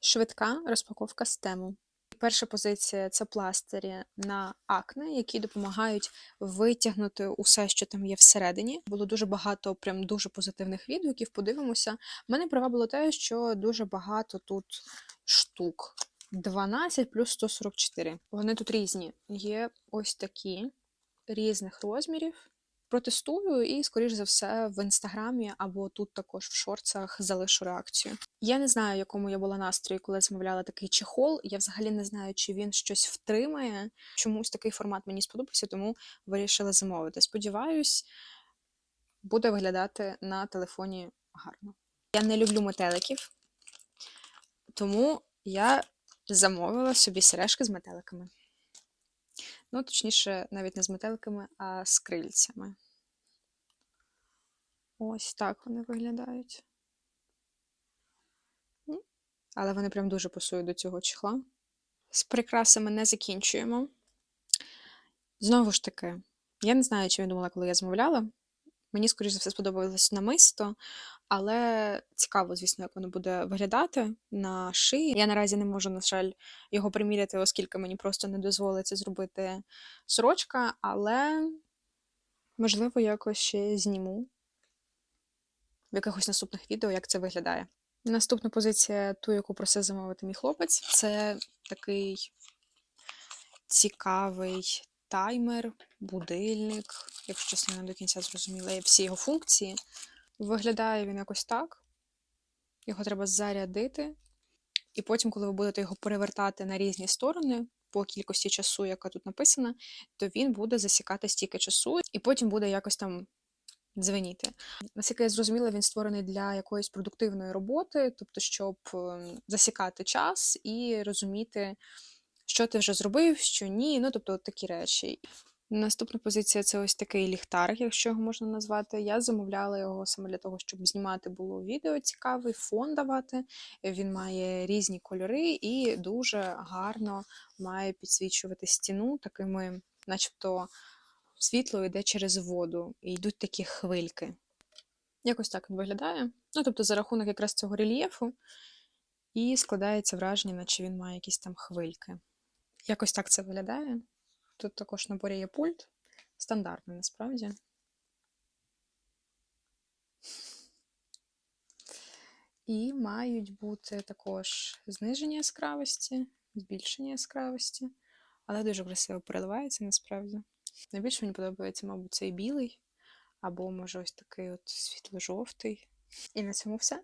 Швидка розпаковка з тему. Перша позиція це пластирі на акне, які допомагають витягнути усе, що там є всередині. Було дуже багато, прям дуже позитивних відгуків. Подивимося. Мене привабило те, що дуже багато тут штук. 12 плюс 144. Вони тут різні. Є ось такі різних розмірів. Протестую і, скоріш за все, в інстаграмі або тут також в шорцах залишу реакцію. Я не знаю, якому я була настрої, коли замовляла такий чехол. Я взагалі не знаю, чи він щось втримає. Чомусь такий формат мені сподобався, тому вирішила замовити. Сподіваюсь, буде виглядати на телефоні гарно. Я не люблю метеликів, тому я замовила собі сережки з метеликами. Ну, точніше, навіть не з метеликами, а з крильцями. Ось так вони виглядають. Але вони прям дуже пасують до цього чехла. З прикрасами не закінчуємо. Знову ж таки, я не знаю, чи я думала, коли я замовляла. Мені, скоріш за все, сподобалось намисто, але цікаво, звісно, як воно буде виглядати на шиї. Я наразі не можу, на жаль, його приміряти, оскільки мені просто не дозволиться зробити сорочка, але можливо якось ще зніму в якихось наступних відео, як це виглядає. Наступна позиція, ту, яку просив замовити мій хлопець, це такий цікавий таймер, будильник, якщо чесно, не до кінця зрозуміла я всі його функції. Виглядає він якось так. Його треба зарядити. І потім, коли ви будете його перевертати на різні сторони по кількості часу, яка тут написана, то він буде засікати стільки часу, і потім буде якось там дзвеніти. Наскільки я зрозуміла, він створений для якоїсь продуктивної роботи, тобто, щоб ем, засікати час і розуміти, що ти вже зробив, що ні. Ну, тобто, от такі речі. Наступна позиція це ось такий ліхтар, якщо його можна назвати. Я замовляла його саме для того, щоб знімати було відео цікавий, фон давати. Він має різні кольори і дуже гарно має підсвічувати стіну такими, начебто, світло йде через воду, і йдуть такі хвильки. Якось так виглядає. Ну, тобто, за рахунок якраз цього рельєфу, і складається враження, наче він має якісь там хвильки. Якось так це виглядає. Тут також наборі є пульт. Стандартний насправді. І мають бути також зниження яскравості, збільшення яскравості, але дуже красиво переливається насправді. Найбільше мені подобається, мабуть, цей білий, або, може, ось такий от світло-жовтий. І на цьому все.